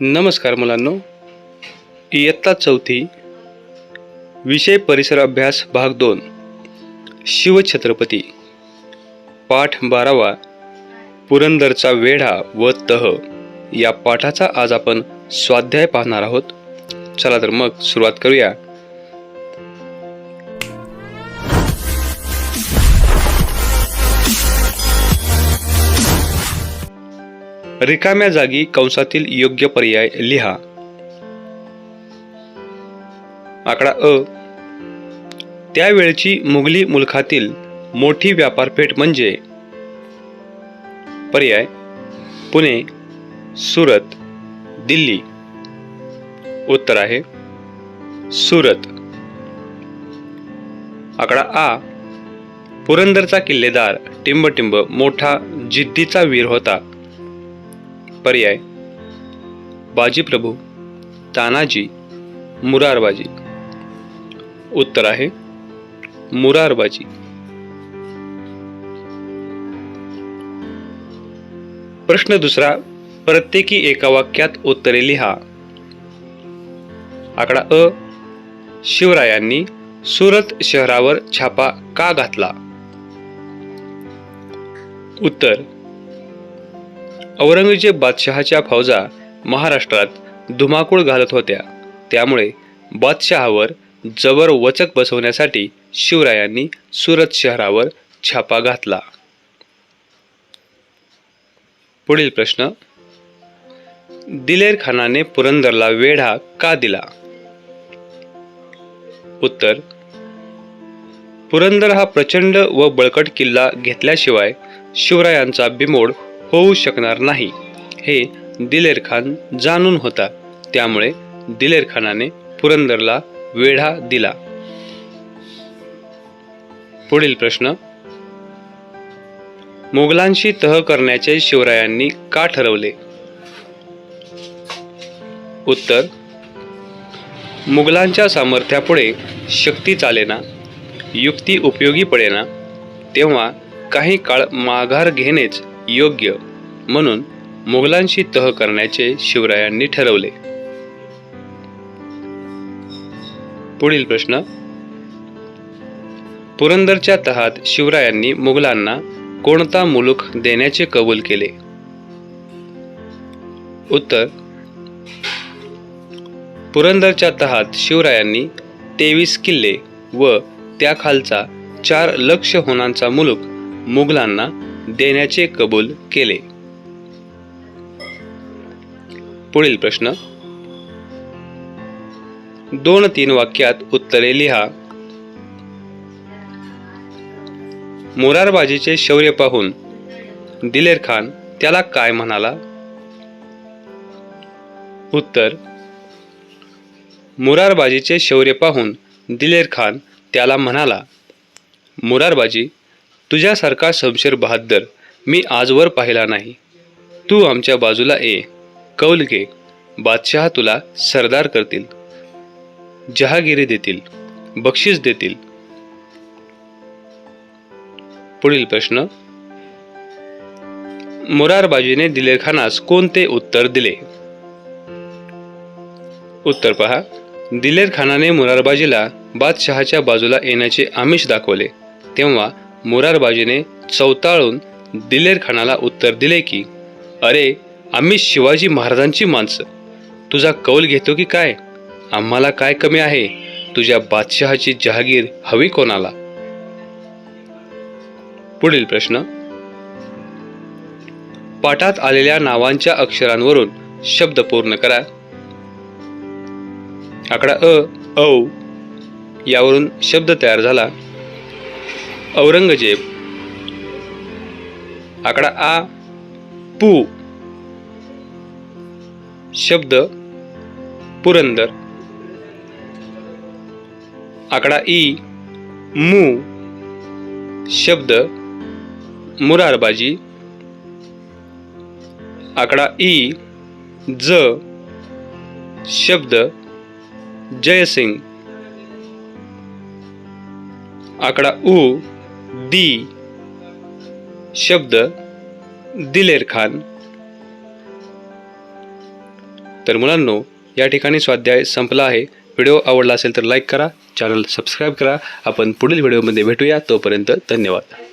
नमस्कार मुलांनो. इयत्ता चौथी विषय परिसर अभ्यास भाग दोन शिवछत्रपती. पाठ बारावा पुरंदरचा वेढा व तह. या पाठाचा आज आपण स्वाध्याय पाहणार आहोत. चला तर मग सुरुवात करूया. रिकाम्या जागी कंसातील योग्य पर्याय लिहा. आकडा अ. त्यावेळची मुघली मुलखातील मोठी व्यापारपेठ म्हणजे पर्याय. पुणे सुरत दिल्ली. उत्तर आहे सुरत. आकडा आ. पुरंदरचा किल्लेदार टिंबटिंब मोठा जिद्दीचा वीर होता. पर्याय. बाजीप्रभू तानाजी मुरारबाजी. उत्तर आहे मुरारबाजी. प्रश्न दुसरा प्रत्येकी एका वाक्यात उत्तरे लिहा. आकडा अ शिवरायांनी सुरत शहरावर छापा का घातला? उत्तर औरंगजेब बादशहाच्या फौजा महाराष्ट्रात धुमाकूळ घालत होत्या. त्यामुळे बादशहावर जबर वचक बसवण्यासाठी शिवरायांनी सुरत शहरावर छापा घातला. पुढील प्रश्न. दिलेर खानाने पुरंदरला वेढा का दिला? उत्तर. पुरंदर हा प्रचंड व बळकट किल्ला घेतल्याशिवाय शिवरायांचा बिमोड होऊ शकणार नाही. हे दिलेर खान जाणून होता. त्यामुळे दिलेर खानाने पुरंदरला वेढा दिला. पुढील प्रश्न. मोगलांशी तह करण्याचे शिवरायांनी का ठरवले? उत्तर. मुघलांच्या सामर्थ्यापुढे शक्ती चालेना युक्ती उपयोगी पडेना तेव्हा काही काळ माघार घेणेच योग्य. म्हणून मुघलांशी तह करण्याचे शिवरायांनी ठरवले. पुढील प्रश्न. पुरंदरच्या तहात शिवरायांनी मुघलांना कोणता मुलूक देण्याचे कबूल केले? उत्तर. पुरंदरच्या तहात शिवरायांनी तेवीस किल्ले व त्याखालचा चार लक्ष होणांचा मुलूक मुघलांना देण्याचे कबूल केले. पुढील प्रश्न. दोन तीन वाक्यात उत्तरे लिहा. मोरारबाजीचे शौर्य पाहून दिलेर खान त्याला काय म्हणाला? उत्तर मुरारबाजीचे शौर्य पाहून दिलेर खान त्याला म्हणाला मुरारबाजी तुझ्यासारखा शमशेर बहादर मी आजवर पाहिला नाही. तू आमच्या बाजूला ये. कौल घे. बादशहा तुला सरदार करतील. जहागिरी देतील. बक्षीस देतील. पुढील प्रश्न. मुरारबाजीने दिलेरखानास कोणते उत्तर दिले? उत्तर पहा. दिलेर खानाने मुरारबाजीला बादशहाच्या बाजूला येण्याचे आमिष दाखवले. तेव्हा मुरारबाजीने चौताळून दिलेर खानाला उत्तर दिले की अरे आम्ही शिवाजी महाराजांची माणसं. तुझा कौल घेतो की काय? आम्हाला काय कमी आहे? तुझ्या बादशहाची जहागीर हवी कोणाला? पुढील प्रश्न. पाठात आलेल्या नावांच्या अक्षरांवरून शब्द पूर्ण करा. आकडा अ औ यावरून शब्द तयार झाला. औरंगजेब. आकडा आ पू. शब्द पुरंदर. आकडा ई मू. शब्द मुरारबाजी. आकडा ई ज. शब्द जयसिंग. आकडा उ दी. शब्द दिलेर खान. तर मुलांनो या ठिकाणी स्वाध्याय संपला आहे. व्हिडिओ आवडला असेल तर लाईक करा चॅनल सबस्क्राईब करा. आपण पुढील व्हिडिओमध्ये भेटूया. तोपर्यंत धन्यवाद.